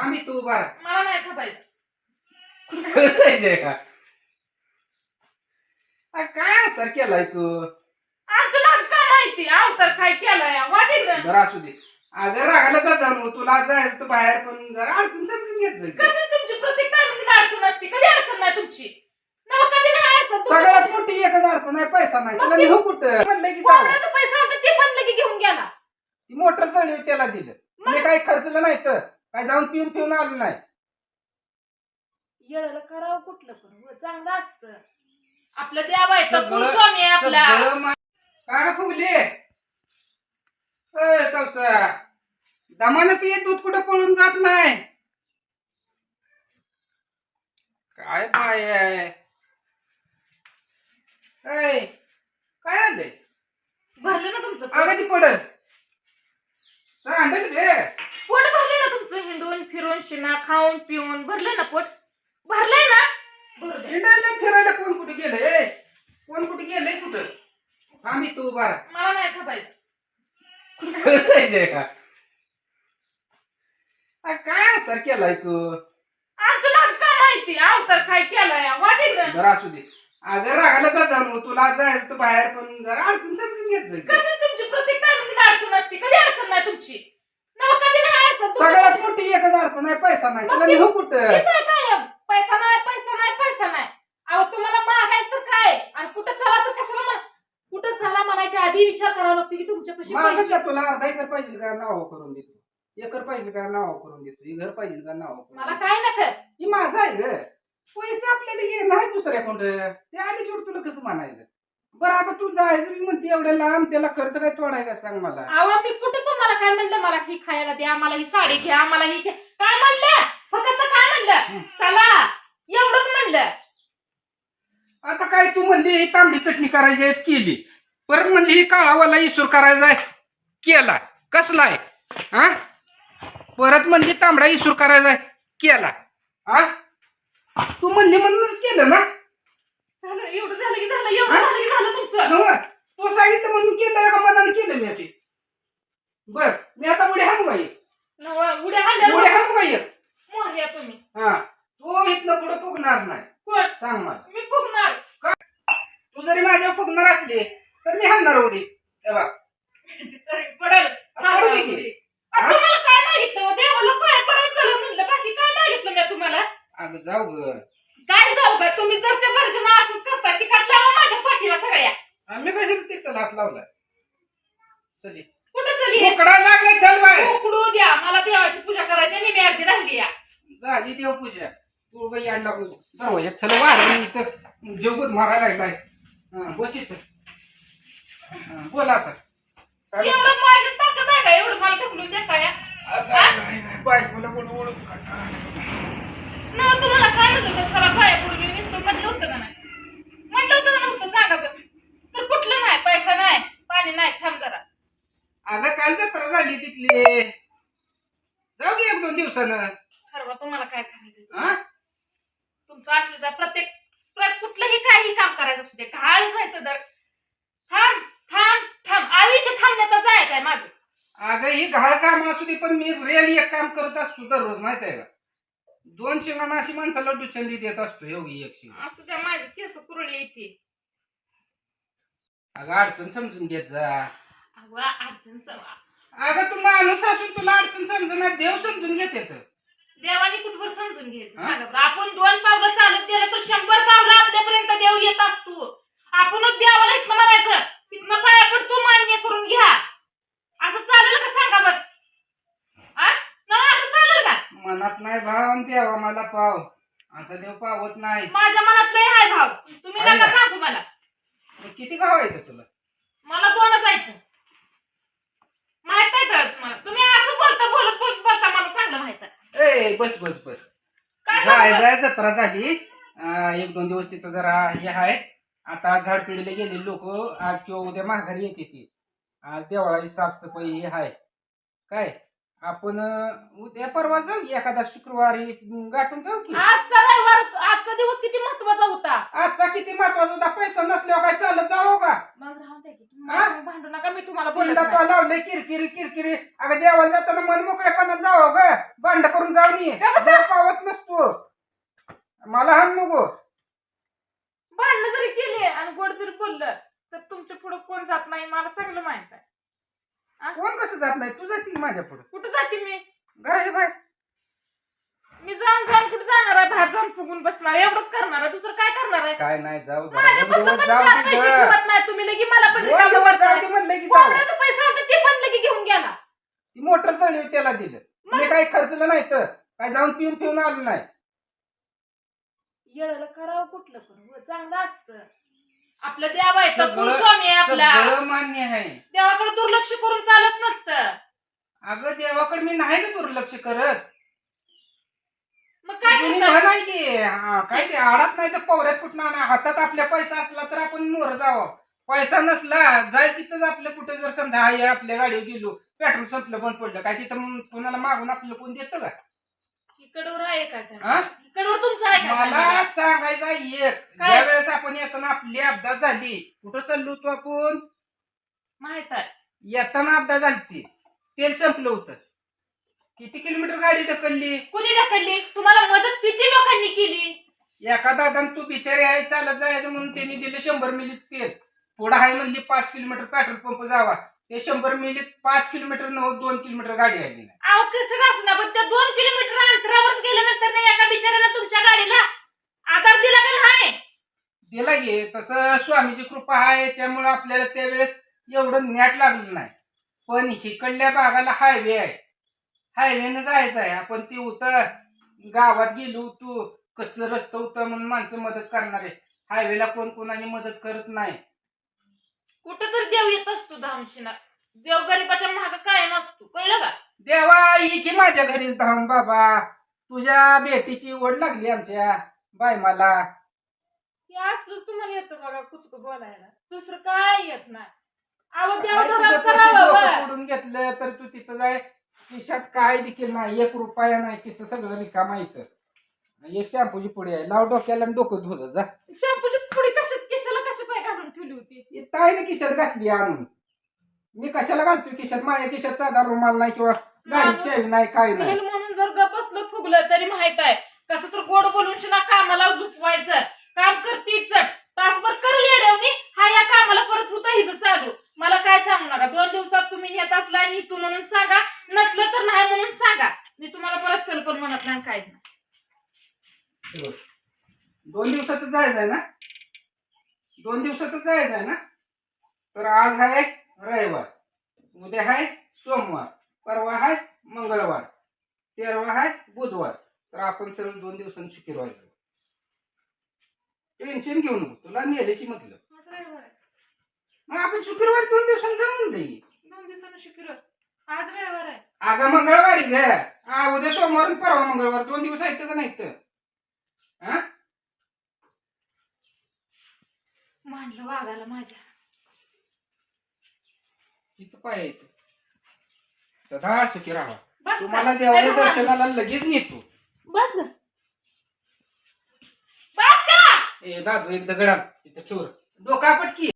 थांब तू उभा राहा. मला नाही थांबायचं कळतंय का? काय अवतार केलाय तू? आमच्या माग काय माहिती अवतार काय केलंय? वाटेल ना. जरा असू दे. अगं रागाला जा जाणू तुला जायचं तू बाहेर पण जरा अडचण समजून घेत जाईल कशी तुमची प्रत्येक टायमिंग अडचण असते? कधी अडचण नाही तुमची? नव कधी नाही अडचण? सगळ्यात तुमची मोठी एकच अडचण आहे पैसा नाही. मग तुला ते- नेऊ कुठं? म्हणलं की कोणाचा पैसा होता ते पण लगे घेऊन गेला. मोटर चालली त्याला दिलं. मी काही खर्चलं नाही तर. काय जाऊन पिऊन पिऊन आलो नाही. येळाला करावं कुठलं पण. हो, चांगलं असतं. आपलं देव आहे तर सगळं- स्वामी आहे आपला. सगळं मा- काय फुगली? कवसा दमानं पिये दूध कुठं पळून जात नाही. काय बाय आहे? ए, काय आलंय? भरलं ना तुमचं पोट? अगं ती पडल? सांडल बे पोट भरलंय ना तुमचं हिंडून फिरून शिना खाऊन पिऊन. भरलंय ना पोट? भरलंय ना? भरलंय. फिरायला फिरायला कोण कुठे गेलंय? कोण कुठे गेलंय कुठं? आम्ही तू राहा. मला नाही थांबायचं. कळतंय जे का? आ, काय अवतार केलाय तू? आमच्या माग काय माहिती? अवतार काय केलंय? वाटेल ना. जरा असू दे. अगं रागाला जा जाणू तुला जायचं तू बाहेर पण जरा अडचण समजून घेत जाईल कशी तुमची टायमिंग अडचण असते. कधी अडचण नाही तुमची? नव कधी नाही अडचण? तुमची. सगळ्यात मोठी एकच अडचण आहे पैसा नाही. मग तुला ते- नेऊ कुठं? तेच आहे? कायम. पैसा नाही पैसा नाही पैसा नाही. अहो तुम्हाला मागायचं तर काय? आणि कुठं चला तर कशाला म्हण कुठं चला म्हणायच्या आधी विचार करावा लागतो की तुमच्या पैसे तुला अर्धा एकर पाहिजे का? नाव करून देतो. एकर पाहिजे का? नाव करून देतो. हे घर पाहिजे का? नाव करून मला देतो. काय नका? ही माझं आहे ग. पैसे आपल्याला ये नाही दुसऱ्या कोण ते आली शेवट तुला कसं म्हणायचं? बरं आता तू जायचं मी म्हणते एवढ्या लांब त्याला खर्च काय तोडाय का सांग मला. अहो मी कुठं तुम्हाला काय म्हणलं? मला ही खायला द्या मला ही साडी घ्या मला ही घ्या. काय म्हणलं? फक्त काय म्हणलं. चला एवढंच म्हणलं. आता काय तू म्हणली ही तांबडी चटणी करायची आहे केली. परत म्हणली ही काळावाला इसूर करायचा आहे केला. कसला आहे? हा? परत म्हणली तांबडा इसूर करायचा आहे केला. हा? तू म्हणली म्हणूनच केलं ना? झालं एवढं झालं की झालं एवढं हं? झालं की झालं तुमचं. नव्ह, तू सांगितलं म्हणून केलं का मनाने केलं मी ते बर मी आता उड्या हाणू बाई नवं, उड्या उड्या हाणू बाई मोर्या तुम्ही. हा. तू इथनं पुढे फुगणार नाही. कोण? सांग मला. मी फुगणार. तू जरी माझ्या फुगणार असली तर मी हाणणार उडी. हे बघ. पडेल. पडू दे की. आता तुम्हाला काय मागितलं? हो? देवाला काय पडायचं चला म्हणलं. बाकी काय मागितलं मी तुम्हाला? अगं जाऊ ग. काय जाऊ का? तुम्ही जर त्या वर्जना असंच करता तिकट लावा माझ्या पाठीला सगळ्या. आम्ही कशाला तिथं हात लावलाय? चली. कुठं चली? लागलाय चल बाय उकडू द्या. मला देवाची पूजा करायची आणि मी अर्धी राहिली या. झाली देव पूजा. तू बाई आणला दरवाजा चल वार इथं जेवत मारायला लागलाय. हा, बस इथं. हा, बोल आता. काय? एवढं माझी ताकद आहे का? एवढं मला ढकलून देता या अगं, बायकोला बोलू बोलू कंटाळा आला. ना तुम्हाला काय होतं चला पाया पूर्वी नुसतं म्हटलं होतं का नाही? म्हटलं होतं का नव्हतं? सांगा बरं. तर कुठलं नाही? पैसा नाही पाणी नाही थांब जरा. अगं काल जत्रा झाली तिथली. जाऊ की एक दोन दिवसानं. ठरवा तुम्हाला काय करायचं? हा तुमचं असल्याचा प्रत्येक प्र- कुठलंही काही काम करायचं असू दे. घाळ जायचं दर. थांब थांब थांब. आयुष्य थांबण्यात जायचं आहे माझं. अगं ही घाळ काम असू दे पण मी रिअली एक काम करत असतो दररोज माहीत आहे का? दोन शिंगाणा अशी माणसाला दुचंदी देत असतो योगी एक शिंग. असू द्या माझी केस कुरळी येते अगं अडचण समजून घेत जा. अगं अडचण सवा. अगं तू माणूस असून तुला अडचण समजणार देव समजून घेत येत. देवाने कुठवर समजून घ्यायचं? हा? सांगा बरं. आपण दोन पावलं चालत गेलं तर शंभर पावलं आपल्यापर्यंत देव येत असतो आपणच देवाला इथनं म्हणायचं इथनं पाया पडतो मान्य करून घ्या असं चालेल का सांगा बर असं चालेल का मनात देवा मला पाव. असं देव पावत नाही. माझ्या मनात लय हाय भाव. तुम्ही आहे नका? सांगू मला. मग किती भाव आहेत तुला? मला दोनच आहेत. माहीत आहे तर तुम्हाला. तुम्ही असं बोलता बोलत बोलत बोलता मला चांगलं माहीत आहे. ए बस बस बस. काय जाय? जाय जत्रा झाली. अं, एक दोन दिवस तिथं जरा हे आहे आता झाडपिढीला गेले लोक. आज किंवा उद्या माघारी येते ती. आज देवळाची साफसफाई हे आहे काय? आपण उद्या परवा जाऊ एखादा शुक्रवारी गाठून जाऊ की? आजचा रविवार आजचा दिवस किती महत्त्वाचा होता? आजचा किती महत्त्वाचा होता? पैसा नसल्यावर काय? चालत जाऊ का? मग राहून द्या की. तुम्ही हा? माझ्यासंग भांडू नका मी तुम्हाला बोलत तीनदा नाही. तो लावले किरकिरी किरकिरी. अगं देवाला जाताना मन मोकळेपणात जावं ग. भांड करून आपण जाऊन ये का बसा? देव पावत नसतो. मला हाण नको. भांडणं जरी केले आणि गोड जरी बोललं तर तुमच्यापुढे कोण जात नाही मला चांगलं माहीत आहे. कोण कसं जात नाही? तू जाती माझ्या पुढे. कुठं जाते मी? घराच्या बाहेर. मी जाऊन जाऊन कुठे जाणार आहे? बाहेर जाऊन फुगून बसणार एवढंच करणार आहे. दुसरं काय करणार आहे? काय नाही जाऊ जरा. माझ्या दोन पासून दिवस पण जाऊ चार दे पैसे गं. ठेवत नाही तुम्ही. लगी मला पण दोन रिकामं दिवस जाऊ दे करताय. म्हणलं की जाऊ कोंबड्याचा पैसा होता ते पण लगी घेऊन गेला. ती मोटर चालली त्याला दिलं. मी काही खर्चलं नाही तर. काय जाऊन पिऊन पिऊन आलो नाही. येळाला करावं कुठलं पण. हो, चांगलं असतं. आपलं आहे तर सगळं स्वामी आहे आपला. सगळं मान्य आहे. देवाकडे दुर्लक्ष करून चालत नसतं. अगं देवाकडे मी नाही का दुर्लक्ष करत. मग काय की? हा, काय ते आडात नाही तर पवऱ्यात कुठं आणा? हातात आपल्या पैसा असला तर आपण मोर जावं. पैसा नसला जाय तिथंच आपलं कुठे जर समजा हाय आपल्या गाडीवर गेलो पेट्रोल संपलं बंद पडलं काय तिथं मग कोणाला मागून आपलं कोण देतं का? इकडवर आहे का हा? इकडवर तुमचं आहे का मला सांगा? सांगायचा एक. काय? ज्या वेळेस आपण येताना आपली अपघात झाली कुठं चाललो होतो आपण? माहीत आहे. येताना अपघात झाली तेल संपलं होतं. किती किलोमीटर गाडी ढकलली? कुणी ढकलली? तुम्हाला मदत किती लोकांनी केली? एका दादा तू बिचारी आहे चालत जायचं म्हणून त्यांनी दिलं शंभर मिलीत तेल. पुढं आहे म्हणली पाच किलोमीटर पेट्रोल पंप जावा. ते शंभर मिलीत पाच किलोमीटर नव्हत दोन किलोमीटर गाडी आली. नाही अहो कसं असणार पण त्या दोन किलोमीटर अंतरावरच गेल्यानंतर नाही एका बिचाऱ्यानं तुमच्या गाडीला आधार दिला का नाही? दिला गे तसं स्वामीची कृपा आहे त्यामुळं आपल्याला त्यावेळेस एवढं नॅट लागलं नाही. पण हिकडल्या भागाला हायवे आहे. हायवेनं जायचं आहे. आपण ते होतं गावात गेलो होतो कच्चं रस्तं होतं म्हणून माणसं मदत करणारे हायवेला कोण कोणाने मदत करत नाही. कुठं तर देव येत असतो धामशीना देव गरीबाच्या महाग कायम असतो. कळलं का? देवा ये की माझ्या घरीच धावून बाबा. तुझ्या बेटीची ओढ लागली आमच्या बाय मला हे असलंच तुम्हाला येतं बघा कुचक बोलायला. दुसरं काय येत नाही. अहो करावं बा. घेतलं तर तू तिथं जाय. खिशात काय देखील नाही एक रुपया नाही किस सगळं रिकामा इथं. एक शॅम्पूची पुढे आहे. लाव डोक्याला आणि डोकं धुत जा. शॅम्पूची पुडी कशात? किशाला कशा पाय घालून ठेवली होती? इथं आहे ना खिशात घातली आणून. मी कशाला घालतोय खिशात? माझ्या खिशात साधा रुमाल नाही किंवा गाडी चावी नाही काय नाही. म्हणून जर गप बसलं फुगलं तरी माहीत आहे. कसं तर गोड बोलून शिना कामाला झुकवायचं काम करते चट तासभर करली अडवणी हा या कामाला परत होता हिचं चालू मला काय सांगू नका दोन दिवसात तुम्ही नेत असला आणि तू म्हणून सांगा. नसलं तर नाही म्हणून सांगा. मी तुम्हाला परत चल पण म्हणत नाही काहीच नाही. दोन दिवसातच जायचं आहे ना? दोन दिवसातच जायचं आहे ना? तर आज आहे रविवार. उद्या आहे सोमवार. परवा आहे मंगळवार. तेरवा आहे बुधवार. तर आपण सरळ दोन दिवसांनी सुखी व्हायचं टेन्शन घेऊ नको. तुला नेल्याशी म्हटलं. मग आपण शुक्रवार दोन दिवसांनी जाऊन जाईल दोन दिवसानं शुक्र आज रविवार आहे. अगं मंगळवारी हा उद्या सोमवार आणि परवा मंगळवार. दोन दिवस आहेत का नाही हा मांडलं माझ्या. इथं पाय येतं सदा सुखी राहा. बस तुम्हाला? देवाच्या. दर्शनाला लगेच नेतो. बस का? बस का? ए दादू एक दगडा ठेव. डोका पटकी